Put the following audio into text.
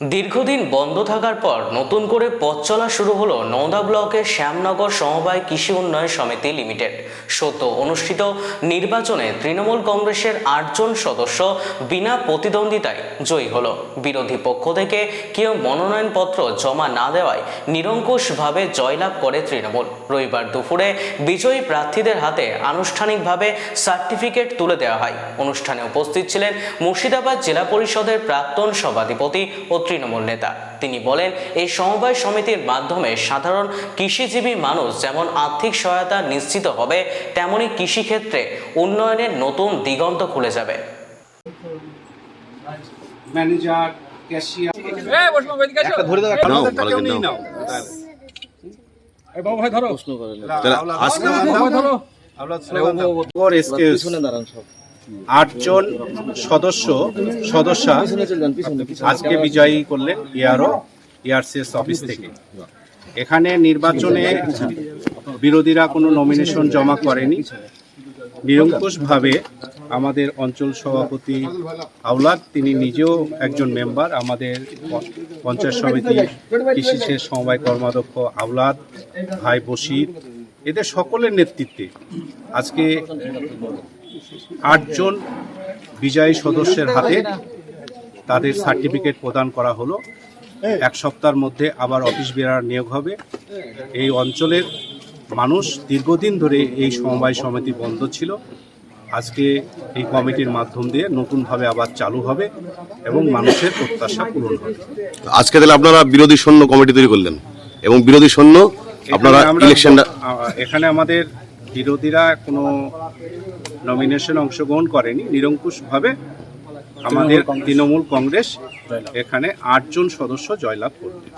দীর্ঘদিন বন্ধ থাকার পর নতুন করে পথ চলা শুরু হলো নওদা ব্লকের শ্যামনগর সমবায় কৃষি উন্নয়ন সমিতি লিমিটেড। সদ্য অনুষ্ঠিত নির্বাচনে তৃণমূল কংগ্রেসের আটজন সদস্য বিনা প্রতিদ্বন্দ্বিতায় জয়ী হলো। বিরোধী পক্ষ থেকে কেউ মনোনয়নপত্র জমা না দেওয়ায় নিরঙ্কুশভাবে জয়লাভ করে তৃণমূল। রবিবার দুপুরে বিজয়ী প্রার্থীদের হাতে আনুষ্ঠানিকভাবে সার্টিফিকেট তুলে দেওয়া হয়। অনুষ্ঠানে উপস্থিত ছিলেন মুর্শিদাবাদ জেলা পরিষদের প্রাক্তন সভাধিপতি ও তৃণমূল নেতা। তিনি বলেন এই সমবায় সমিতির মাধ্যমে সাধারণ কৃষিজীবী মানুষ যেমন আর্থিক সহায়তা নিশ্চিত হবে তেমনি কৃষিক্ষেত্রে উন্নয়নের নতুন দিগন্ত খুলে যাবে। Manager cashier. একটা ধরে দাও একটা নাও, আজকে ওর এসকেস আটজন সদস্য, সদস্যা আজকে বিজয়ী করলেন ইয়ারও ইয়ারসিএস অফিস থেকে। এখানে নির্বাচনে বিরোধীরা কোনো নমিনেশন জমা করেনি। নিরঙ্কুশভাবে আমাদের অঞ্চল সভাপতি আওলাদ, তিনি নিজেও একজন মেম্বার আমাদের পঞ্চায়েত সমিতি কৃষি সমবায় কর্মাধ্যক্ষ আওলাদ, ভাই বশির, এদের সকলের নেতৃত্বে আজকে আটজন বিজয়ী সদস্যের হাতে তাদের সার্টিফিকেট প্রদান করা হলো। এক সপ্তাহের মধ্যে আবার অফিস বেরার নিয়োগ হবে। এই অঞ্চলের মানুষ দীর্ঘদিন ধরে এই সমবায় সমিতি বন্ধ ছিল। আজকে এই কমিটির মাধ্যম দিয়ে নতুনভাবে আবার চালু হবে এবং মানুষের প্রত্যাশা পূরণ হবে। আজকে তাহলে আপনারা বিরোধী সৈন্য কমিটি তৈরি করলেন এবং বিরোধী সৈন্য আপনারা ইলেকশনটা এখানে আমাদের বিরোধীরা কোনো নমিনেশন অংশগ্রহণ করেনি নিরঙ্কুশভাবে আমাদের তৃণমূল কংগ্রেস। এখানে আটজন সদস্য জয়লাভ করবে